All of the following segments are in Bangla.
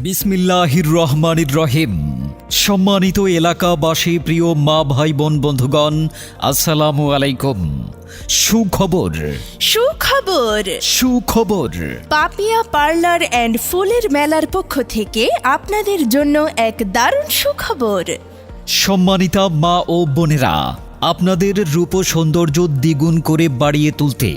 বিসমিল্লাহির রহমানির রহিম। সম্মানিত এলাকাবাসী প্রিয় মা ভাই বোন বন্ধুগণ আসসালামু আলাইকুম। সুখবর। সুখবর। সুখবর। পাপিয়া পার্লার অ্যান্ড ফুলের মেলার পক্ষ থেকে আপনাদের জন্য এক দারুণ সুখবর। সম্মানিতা মা ও বোনেরা আপনাদের রূপ সৌন্দর্য দ্বিগুণ করে বাড়িয়ে তুলতে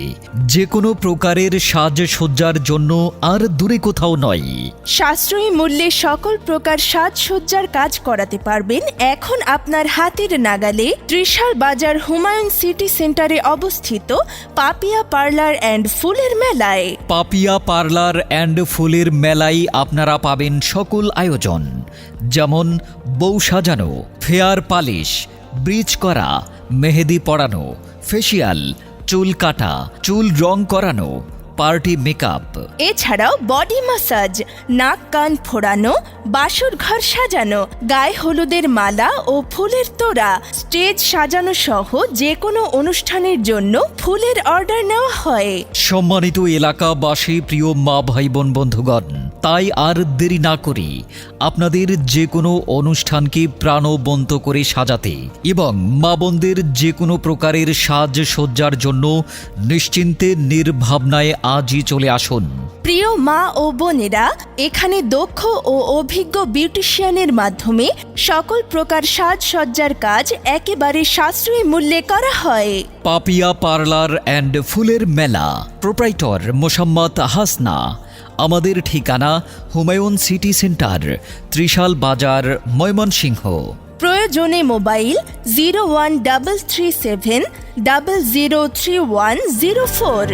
যে কোনো প্রকারের সাজসজ্জার জন্য আর দূরে কোথাও নয়। সাশ্রয়ী মূল্যে সকল প্রকার সাজসজ্জার কাজ করাতে পারবেন এখন আপনার হাতের নাগালে ত্রিশাল বাজার হুমায়ুন সিটি সেন্টারে অবস্থিত পাপিয়া পার্লার অ্যান্ড ফুলের মেলায়। পাপিয়া পার্লার অ্যান্ড ফুলের মেলায় আপনারা পাবেন সকল আয়োজন যেমন বউ সাজানো ফেয়ার পালিশ ব্রিজ করা মেহেদি পরানো ফেসিয়াল চুল কাটা চুল রং করানো পার্টি মেকআপ। এছাড়াও বডি মাসাজ নাক কান ফোড়ানো বাসর ঘর সাজানো গায়ে হলুদের মালা ও ফুলের তোড়া স্টেজ সাজানো সহ যে কোনো অনুষ্ঠানের জন্য ফুলের অর্ডার নেওয়া হয়। সম্মানিত এলাকাবাসী প্রিয় মা ভাই বোন বন্ধুগণ তাই আর দেরি না করি আপনাদের যে কোনো অনুষ্ঠানকে প্রাণবন্ত করে সাজাতে এবং মা বোনদের যে কোনো প্রকারের সাজসজ্জার জন্য নিশ্চিন্তে নির্ভাবনায় আজই চলে আসুন। প্রিয় মা ও বোনেরা এখানে দক্ষ ও অভিজ্ঞ বিউটিশিয়ানের মাধ্যমে সকল প্রকার সাজসজ্জার কাজ একেবারে সাশ্রয়ী মূল্যে করা হয়। পাপিয়া পার্লার অ্যান্ড ফুলের মেলা প্রোপ্রাইটর মোসাম্মদ হাসনা আমাদের ঠিকানা হুমায়ুন সিটি সেন্টার ত্রিশাল বাজার ময়মনসিংহ। প্রয়োজনে mobile zero one double three seven double zero three one zero four.